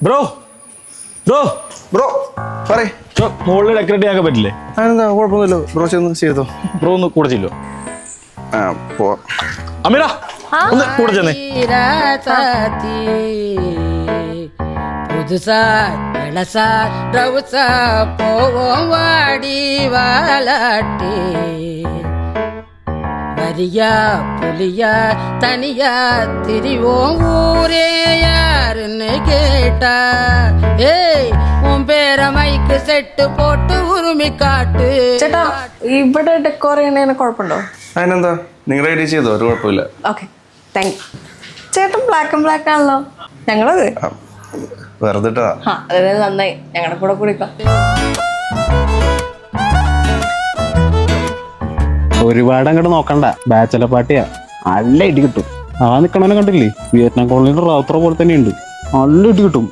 Bro bro bro പറയ് മുകളിൽ decorate ചെയ്യാൻ പറ്റില്ലേ അതിനെന്താ കുഴപ്പമൊന്നുമില്ല ബ്രോ ചെന്ന് ചെയ്തോ ബ്രോ ഒന്ന് കൂടെ ചെല്ലോ ആ പോവാം അമീറ ഒന്ന് കൂടെ ചെന്നേ ராசாத்தி புதுசா இளசா ரவுசா போவோம் வாடி வாலாட்டி வரியா புலியா தனியா திரிவோம் ஊரே யாருன்னு கேட்டா ஏய் உன் பேர மைக்கு செட்டு போட்டு உருமி காட்டு ചേട്ടാ ഇവിടെ ഡെക്കോർ ചെയ്യണതിന് കുഴപ്പമുണ്ടോ അതിനെന്താ നിങ്ങൾ റെഡി ചെയ്തോ ഒരു കുഴപ്പമില്ല ഓക്കെ താങ്ക് യു ചേട്ടൻ ബ്ലാക്ക് ആൻഡ് ബ്ലാക്ക് ആണല്ലോ ഞങ്ങളത് ആ, വെറുതെ ഇട്ടതാ ആ അത് നന്നായി ഞങ്ങളുടെ കൂടെ കുടിക്കാം ഒരുപാട് അങ്ങോട്ട് നോക്കണ്ട ബാച്ചലർ പാർട്ടിയാ നല്ല ഇടി കിട്ടും ആ നിക്കണനെ കണ്ടില്ലേ വിയറ്റ്നാം കോളനിയുടെ റൗത്തറ പോലെ തന്നെയുണ്ട് ഇടി കിട്ടും.